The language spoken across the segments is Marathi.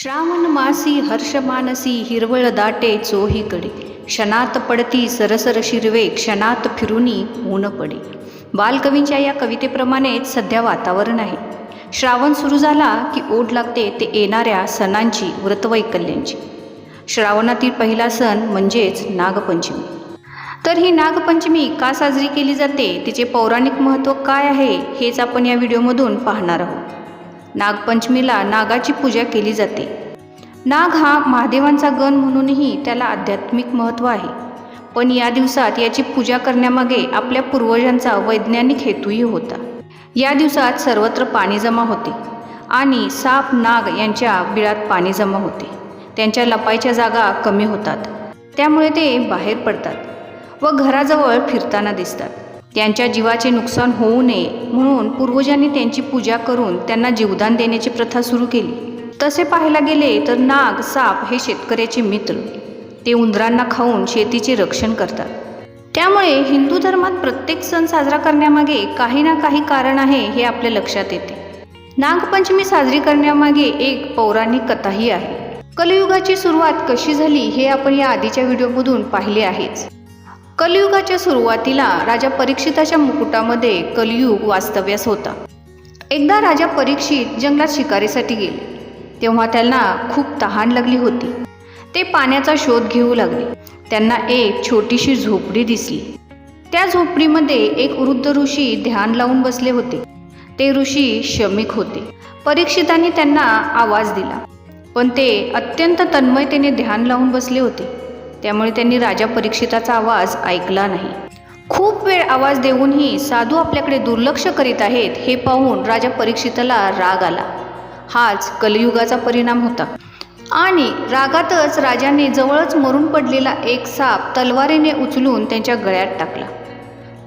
श्रावण मासी हर्ष मानसी हिरवळ दाटे चोहीकडे क्षणात पडती सरसर शिरवे क्षणात फिरुनी ऊन पडे बालकवींच्या या कवितेप्रमाणेच सध्या वातावरण आहे श्रावण सुरू झाला की ओढ लागते ते येणाऱ्या सणांची व्रतवैकल्यांची श्रावणातील पहिला सण म्हणजेच नागपंचमी तर ही नागपंचमी का साजरी केली जाते तिचे पौराणिक महत्त्व काय आहे हेच आपण या व्हिडिओमधून पाहणार आहोत नागपंचमीला नागाची पूजा केली जाते. नाग हा महादेवांचा गण म्हणूनही त्याला आध्यात्मिक महत्त्व आहे. पण या दिवसात याची पूजा करण्यामागे आपल्या पूर्वजांचा वैज्ञानिक हेतूही होता. या दिवसात सर्वत्र पाणी जमा होते आणि साप नाग यांच्या बिळात पाणी जमा होते. त्यांच्या लपायच्या जागा कमी होतात. त्यामुळे ते बाहेर पडतात व घराजवळ फिरताना दिसतात. त्यांच्या जीवाचे नुकसान होऊ नये म्हणून पूर्वजांनी त्यांची पूजा करून त्यांना जीवदान देण्याची प्रथा सुरू केली. तसे पाहायला गेले तर नाग साप हे शेतकऱ्याचे मित्र. ते उंदरांना खाऊन शेतीचे रक्षण करतात. त्यामुळे हिंदू धर्मात प्रत्येक सण साजरा करण्यामागे काही ना काही कारण आहे हे आपल्या लक्षात येते. नागपंचमी साजरी करण्यामागे एक पौराणिक कथाही आहे. कलियुगाची सुरुवात कशी झाली हे आपण या आधीच्या व्हिडिओमधून पाहिले आहेच. कलियुगाच्या सुरुवातीला राजा परीक्षिताच्या मुकुटामध्ये कलियुग वास्तव्यास होता. एकदा राजा परीक्षित जंगलात शिकारीसाठी गेले. तेव्हा त्यांना खूप तहान लागली होती. ते पाण्याचा शोध घेऊ लागले. त्यांना एक छोटीशी झोपडी दिसली. त्या झोपडीमध्ये एक वृद्ध ऋषी ध्यान लावून बसले होते. ते ऋषी शमिक होते. परीक्षितांनी त्यांना आवाज दिला. पण ते अत्यंत तन्मयतेने ध्यान लावून बसले होते. त्यामुळे त्यांनी राजा परीक्षिताचा आवाज ऐकला नाही. खूप वेळ आवाज देऊनही साधू आपल्याकडे दुर्लक्ष करीत आहेत हे पाहून राजा परीक्षिताला राग आला. हाच कलियुगाचा परिणाम होता. आणि रागातच राजाने जवळच मरून पडलेला एक साप तलवारीने उचलून त्यांच्या गळ्यात टाकला.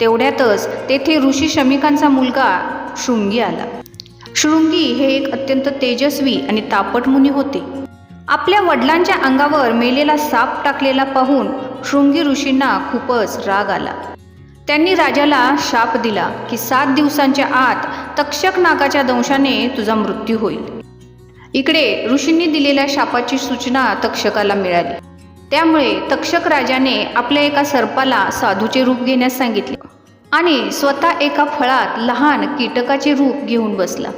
तेवढ्यातच तेथे ऋषी शमिकांचा मुलगा शृंगी आला. शृंगी हे एक अत्यंत तेजस्वी आणि तापट मुनी होते. आपल्या वडिलांच्या अंगावर मेलेला साप टाकलेला पाहून शृंगी ऋषींना खूपच राग आला. त्यांनी राजाला शाप दिला की सात दिवसांच्या आत तक्षक नागाच्या दंशाने तुझा मृत्यू होईल. इकडे ऋषींनी दिलेल्या शापाची सूचना तक्षकाला मिळाली. त्यामुळे तक्षक राजाने आपल्या एका सर्पाला साधूचे रूप घेण्यास सांगितले आणि स्वतः एका फळात लहान कीटकाचे रूप घेऊन बसला.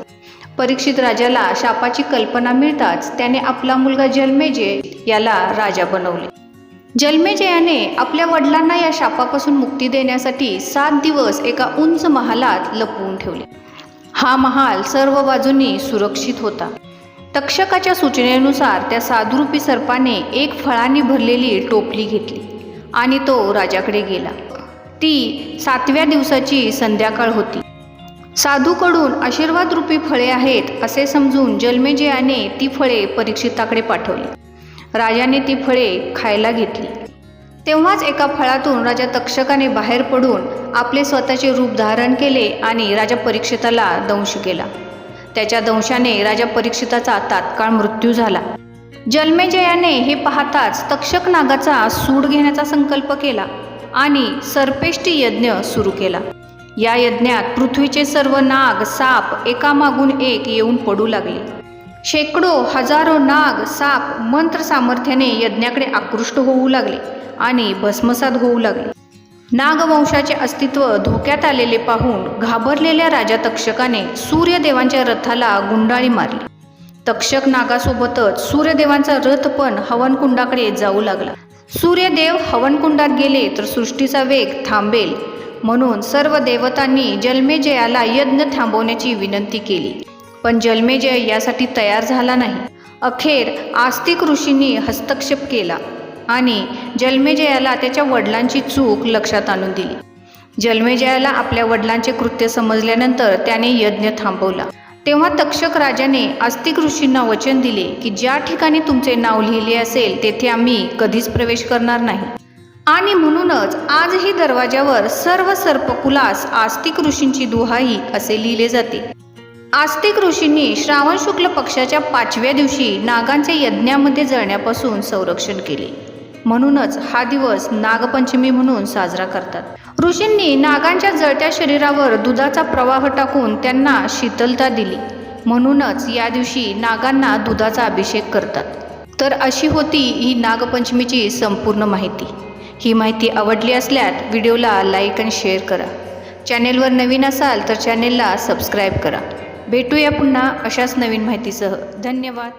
परीक्षित राजाला शापाची कल्पना मिळताच त्याने आपला मुलगा जन्मेजय याला राजा बनवले. जन्मेजयाने आपल्या वडिलांना या शापापासून मुक्ती देण्यासाठी सात दिवस एका उंच महालात लपवून ठेवले. हा महाल सर्व बाजूंनी सुरक्षित होता. तक्षकाच्या सूचनेनुसार त्या साधुरूपी सर्पाने एक फळाने भरलेली टोपली घेतली आणि तो राजाकडे गेला. ती सातव्या दिवसाची संध्याकाळ होती. साधूकडून आशीर्वादरूपी फळे आहेत असे समजून जन्मेजयाने ती फळे परीक्षिताकडे पाठवली. राजाने ती फळे खायला घेतली. तेव्हाच एका फळातून राजा तक्षकाने बाहेर पडून आपले स्वतःचे रूप धारण केले आणि राजा परीक्षिताला दंश केला. त्याच्या दंशाने राजा परीक्षिताचा तात्काळ मृत्यू झाला. जन्मेजयाने हे पाहताच तक्षक नागाचा सूड घेण्याचा संकल्प केला आणि सर्पेष्टी यज्ञ सुरू केला. या यज्ञात पृथ्वीचे सर्व नाग साप एकामागून एक येऊन पडू लागले. शेकडो हजारो नाग साप मंत्र सामर्थ्याने यज्ञाकडे आकृष्ट होऊ लागले आणि भस्मसात होऊ लागले. नागवंशाचे अस्तित्व धोक्यात आलेले पाहून घाबरलेल्या राजा तक्षकाने सूर्यदेवांच्या रथाला गुंडाळी मारली. तक्षक नागासोबतच सूर्यदेवांचा रथ पण हवनकुंडाकडे जाऊ लागला. सूर्यदेव हवनकुंडात गेले तर सृष्टीचा वेग थांबेल. म्हणून सर्व देवतांनी जन्मेजयाला यज्ञ थांबवण्याची विनंती केली. पण जन्मेजय यासाठी तयार झाला नाही. अखेर आस्तिक ऋषींनी हस्तक्षेप केला आणि जन्मेजयाला त्याच्या वडिलांची चूक लक्षात आणून दिली. जन्मेजयाला आपल्या वडिलांचे कृत्य समजल्यानंतर त्याने यज्ञ थांबवला. तेव्हा तक्षक राजाने आस्तिक ऋषींना वचन दिले की ज्या ठिकाणी तुमचे नाव लिहिले असेल तेथे आम्ही कधीच प्रवेश करणार नाही. आणि म्हणूनच आजही दरवाजावर सर्व सर्पकुलास आस्तिक ऋषींची दुहाई असे लिहिले जाते. आस्तिक ऋषींनी श्रावण शुक्ल पक्षाच्या पाचव्या दिवशी नागांच्या यज्ञामध्ये जळण्यापासून संरक्षण केले. म्हणूनच हा दिवस नागपंचमी म्हणून साजरा करतात. ऋषींनी नागांच्या जळत्या शरीरावर दुधाचा प्रवाह टाकून त्यांना शीतलता दिली. म्हणूनच या दिवशी नागांना दुधाचा अभिषेक करतात. तर अशी होती ही नागपंचमीची संपूर्ण माहिती. ही माहिती आवडली असल्यास व्हिडिओला लाईक आणि शेअर करा. चॅनेलवर नवीन असाल तर चॅनेलला सबस्क्राईब करा. भेटूया पुन्हा अशाच नवीन माहितीसह. धन्यवाद.